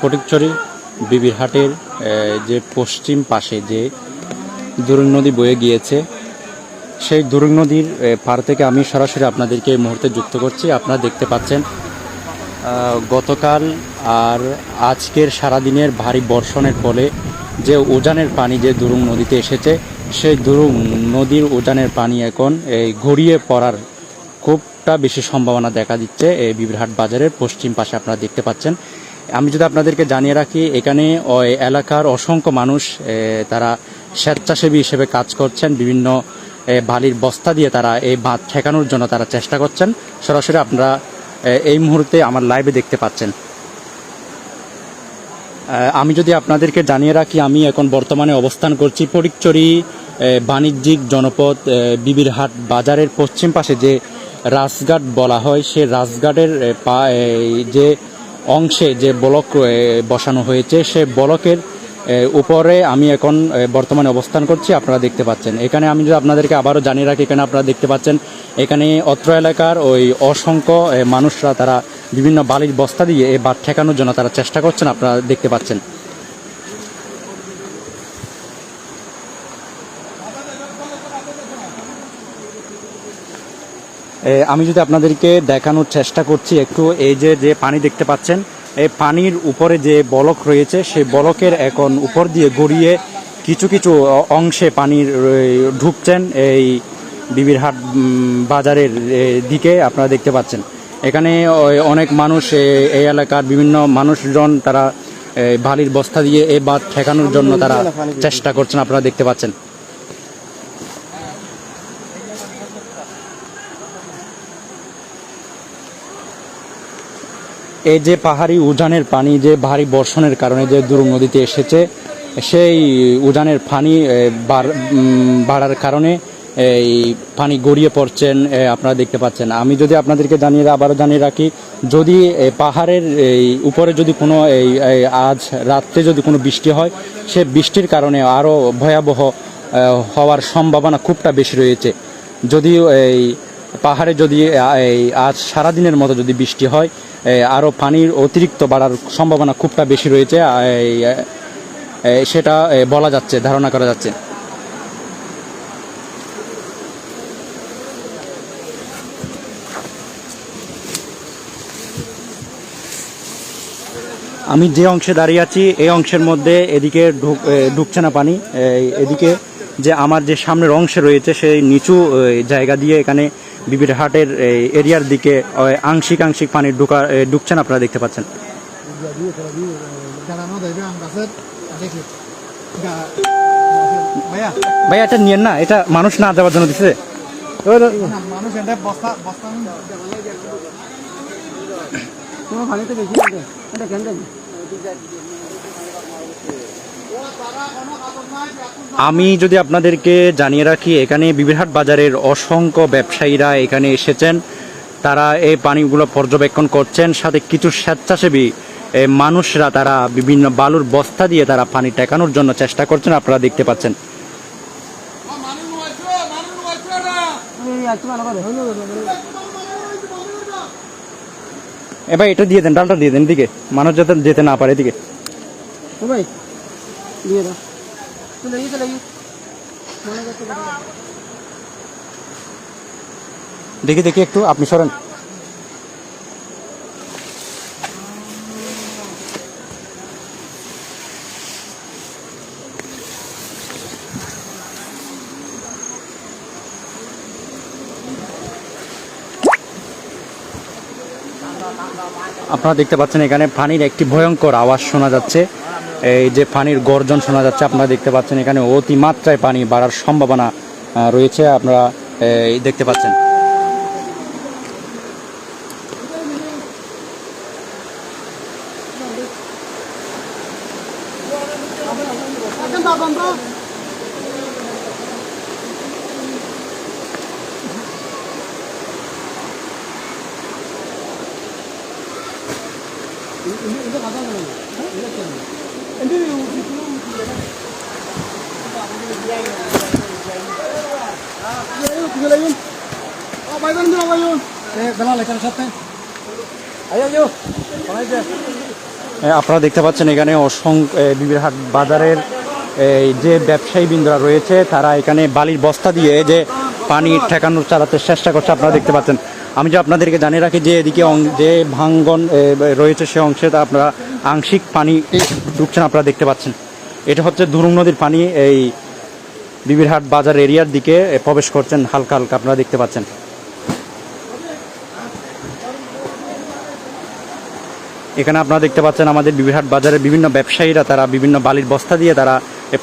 ফটিকচুরি বিবিরহাটের যে পশ্চিম পাশে যে দুরুং নদী বয়ে গিয়েছে, সেই দুরুং নদীর পার থেকে আমি সরাসরি আপনাদেরকে এই মুহূর্তে যুক্ত করছি। আপনারা দেখতে পাচ্ছেন গতকাল আর আজকের সারাদিনের ভারী বর্ষণের ফলে যে উজানের পানি যে দুরুং নদীতে এসেছে, সেই দুরুং নদীর উজানের পানি এখন এই গড়িয়ে পড়ার খুবটা বেশি সম্ভাবনা দেখা দিচ্ছে এই বিবিরহাট বাজারের পশ্চিম পাশে আপনারা দেখতে পাচ্ছেন। আমি যদি আপনাদেরকে জানিয়ে রাখি, এখানে ওই এলাকার অসংখ্য মানুষ তারা স্বেচ্ছাসেবী হিসেবে কাজ করছেন, বিভিন্ন বালির বস্তা দিয়ে তারা এই বাঁধ ঠেকানোর জন্য তারা চেষ্টা করছেন। সরাসরি আপনারা এই মুহূর্তে আমার লাইভে দেখতে পাচ্ছেন। আমি যদি আপনাদেরকে জানিয়ে রাখি, আমি এখন বর্তমানে অবস্থান করছি ফটিকচুরি বাণিজ্যিক জনপদ বিবিরহাট বাজারের পশ্চিম পাশে যে রাজঘাট বলা হয়, সে রাজঘাটের পা যে অংশে যে ব্লক বসানো হয়েছে, সে ব্লকের উপরে আমি এখন বর্তমানে অবস্থান করছি, আপনারা দেখতে পাচ্ছেন। এখানে আমি যদি আপনাদেরকে আবারও জানিয়ে রাখি, এখানে আপনারা দেখতে পাচ্ছেন, এখানে অত্র এলাকার ওই অসংখ্য মানুষরা তারা বিভিন্ন বালির বস্তা দিয়ে এই বাদ ঠেকানোর জন্য তারা চেষ্টা করছেন, আপনারা দেখতে পাচ্ছেন। আমি যদি আপনাদেরকে দেখানোর চেষ্টা করছি একটু এই যে যে পানি দেখতে পাচ্ছেন এই পানির উপরে যে বলক রয়েছে সেই বলকের এখন উপর দিয়ে গড়িয়ে কিছু কিছু অংশে পানির ঢুকছেন এই বিবিরহাট বাজারের এ, দিকে আপনারা দেখতে পাচ্ছেন। এখানে অনেক মানুষ এ, এই এলাকার বিভিন্ন মানুষজন তারা এ, বালির বস্তা দিয়ে এই বাঁধ ঠেকানোর জন্য তারা চেষ্টা করছেন আপনারা দেখতে পাচ্ছেন। এই যে পাহাড়ি উজানের পানি, যে ভারী বর্ষণের কারণে যে দুরুং নদীতে এসেছে, সেই উজানের পানি বাড়ার কারণে এই পানি গড়িয়ে পড়ছেন আপনারা দেখতে পাচ্ছেন। আমি যদি আপনাদেরকে জানিয়ে আবারও জানিয়ে রাখি, যদি পাহাড়ের এই উপরে যদি কোনো এই আজ রাত্রে যদি কোনো বৃষ্টি হয়, সে বৃষ্টির কারণে আরও ভয়াবহ হওয়ার সম্ভাবনা খুবটা বেশি রয়েছে। যদিও এই পাহাড়ে যদি এই আজ সারাদিনের মতো যদি বৃষ্টি হয় আরও পানির অতিরিক্ত বাড়ার সম্ভাবনা খুবটা বেশি রয়েছে সেটা বলা যাচ্ছে, ধারণা করা যাচ্ছে। আমি যে অংশে দাঁড়িয়ে আছি এই অংশের মধ্যে এদিকে ঢুক ঢুকছে না পানি এদিকে যে আমার যে সামনের অংশে রয়েছে, সেই নিচু জায়গা দিয়ে এখানে বিবিরহাটের এই, এরিয়ার দিকে আংশিক আংশিক পানি ঢুকা ঢুকছেন আপনারা দেখতে পাচ্ছেন। ভাইয়া। ভাই এটা নিয়েন না এটা মানুষ না যাওয়ার জন্য দিচ্ছে মানুষ এটা বস্তা বস্তা তোমার পানিতে বেশি লাগে এটা কেন দেন আমি যদি আপনাদেরকে জানিয়ে রাখি, এখানে বিবিরহাট বাজারের অসংখ্য ব্যবসায়ীরা এখানে এসেছেন। তারা এই পানিগুলো পর্যবেক্ষণ করছেন, সাথে কিছু স্বেচ্ছাসেবী মানুষরা তারা বিভিন্ন বালুর বস্তা দিয়ে তারা পানি টেকানোর জন্য চেষ্টা করছেন। আপনারা দেখতে পাচ্ছেন। এবার এটা দিয়ে দেন, ডালটা দিয়ে দেন এদিকে। মানুষ যাতে যেতে না পারে এদিকে। ভাই দিয়ে দাও। চলে গিয়ে চলে গিয়ে মনে করতে দেখি দেখি একটু আপনি সরেন। আপনারা দেখতে পাচ্ছেন এখানে পানির একটি ভয়ঙ্কর আওয়াজ শোনা যাচ্ছে। এই যে পানির গর্জন শোনা যাচ্ছে, আপনারা দেখতে পাচ্ছেন এখানে অতিমাত্রায় পানি বাড়ার সম্ভাবনা রয়েছে, আপনারা দেখতে পাচ্ছেন। আপনারা দেখতে পাচ্ছেন এখানে অসংখ্য বিবিরহাট বাজারের যে ব্যবসায়ী বৃন্দরা রয়েছে, তারা এখানে বালির বস্তা দিয়ে যে পানি ঠেকানোর চালাতে চেষ্টা করছে, আপনারা দেখতে পাচ্ছেন। আমি যে আপনাদেরকে জানিয়ে রাখি যে এদিকে যে ভাঙ্গন রয়েছে সে অংশে আপনারা আংশিক পানি ঢুকছেন, আপনারা দেখতে পাচ্ছেন। এটা হচ্ছে দুরুং নদীর পানি, এই বিবিরহাট বাজার এরিয়ার দিকে প্রবেশ করছেন হালকা হালকা, আপনারা দেখতে পাচ্ছেন। এখানে আপনারা দেখতে পাচ্ছেন আমাদের বিবিরহাট বাজারের বিভিন্ন ব্যবসায়ীরা, তারা বিভিন্ন বালির বস্তা দিয়ে তারা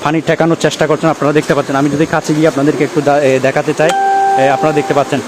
পানি ঠেকানোর চেষ্টা করছেন, আপনারা দেখতে পাচ্ছেন। আমি যদি কাছে গিয়ে আপনাদেরকে একটু দেখাতে চাই আপনারা দেখতে পাচ্ছেন।